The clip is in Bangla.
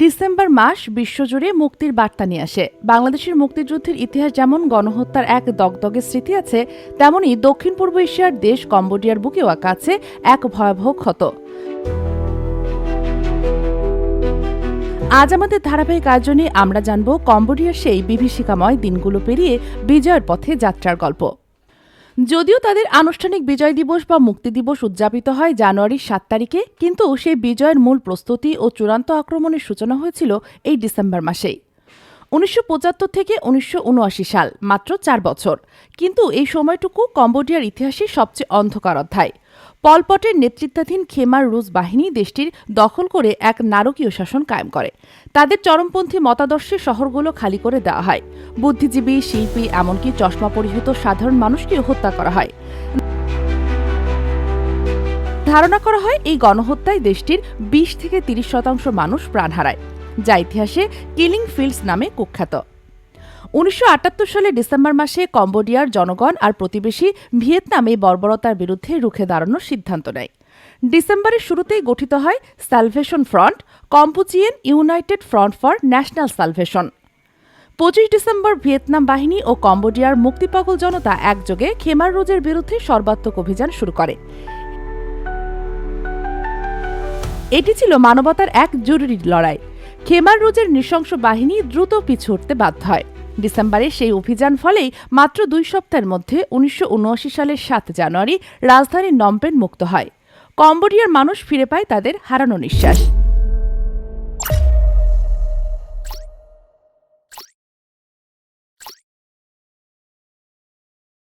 ডিসেম্বর মাস বিশ্বজুড়ে মুক্তির বার্তা নিয়ে আসে। বাংলাদেশের মুক্তিযুদ্ধের ইতিহাস যেমন গণহত্যার এক দগদগে স্মৃতি আছে, তেমনি দক্ষিণ পূর্ব এশিয়ার দেশ কম্বোডিয়ার বুকেও আছে এক ভয়াবহ ক্ষত। আজ আমাদের ধারাবাহিক আয়োজনে আমরা জানব কম্বোডিয়ার সেই বিভীষিকাময় দিনগুলো পেরিয়ে বিজয়ের পথে যাত্রার গল্প। যদিও তাদের আনুষ্ঠানিক বিজয় দিবস বা মুক্তি দিবস উদযাপিত হয় জানুয়ারির সাত তারিখে, কিন্তু সেই বিজয়ের মূল প্রস্তুতি ও চূড়ান্ত আক্রমণের সূচনা হয়েছিল এই ডিসেম্বর মাসেই। উনিশশো পঁচাত্তর থেকে উনিশশো উনআশি সাল, মাত্র চার বছর। কিন্তু এই সময়টুকু কম্বোডিয়ার ইতিহাসে সবচেয়ে অন্ধকার অধ্যায়। পলপটের নেতৃত্বাধীন খেমার রুশ বাহিনী দেশটির দখল করে এক নারকীয় শাসন কায়েম করে। তাদের চরমপন্থী মতাদর্শে শহরগুলো খালি করে দেওয়া হয়। বুদ্ধিজীবী, শিল্পী, এমনকি চশমা পরিহিত সাধারণ মানুষকেও হত্যা করা হয়। ধারণা করা হয় এই গণহত্যায় দেশটির বিশ থেকে তিরিশ শতাংশ মানুষ প্রাণ হারায়, যা ইতিহাসে কিলিং ফিল্ডস নামে কুখ্যাত। উনিশশো আটাত্তর সালে ডিসেম্বর মাসে কম্বোডিয়ার জনগণ আর প্রতিবেশী ভিয়েতনামে বর্বরতার বিরুদ্ধে রুখে দাঁড়ানোর সিদ্ধান্ত নেয়। ডিসেম্বরের শুরুতেই গঠিত হয় salvation front Kampuchean united front for national salvation. পঁচিশ ডিসেম্বর ভিয়েতনাম বাহিনী ও কম্বোডিয়ার মুক্তিপাগল জনতা একযোগে খেমার রোজের বিরুদ্ধে সর্বাত্মক অভিযান শুরু করে। এটি ছিল মানবতার এক জরুরি লড়াই। খেমার রোজের নৃশংস বাহিনী দ্রুত পিছু উঠতে বাধ্য হয়। ডিসেম্বরে সেই অভিযান ফলেই মাত্র দুই সপ্তাহের মধ্যে উনিশশো উনআশি সালের সাত জানুয়ারি রাজধানী নম্পেন মুক্ত হয়। কম্বোডিয়ার মানুষ ফিরে পায় তাদের হারানো নিঃশ্বাস।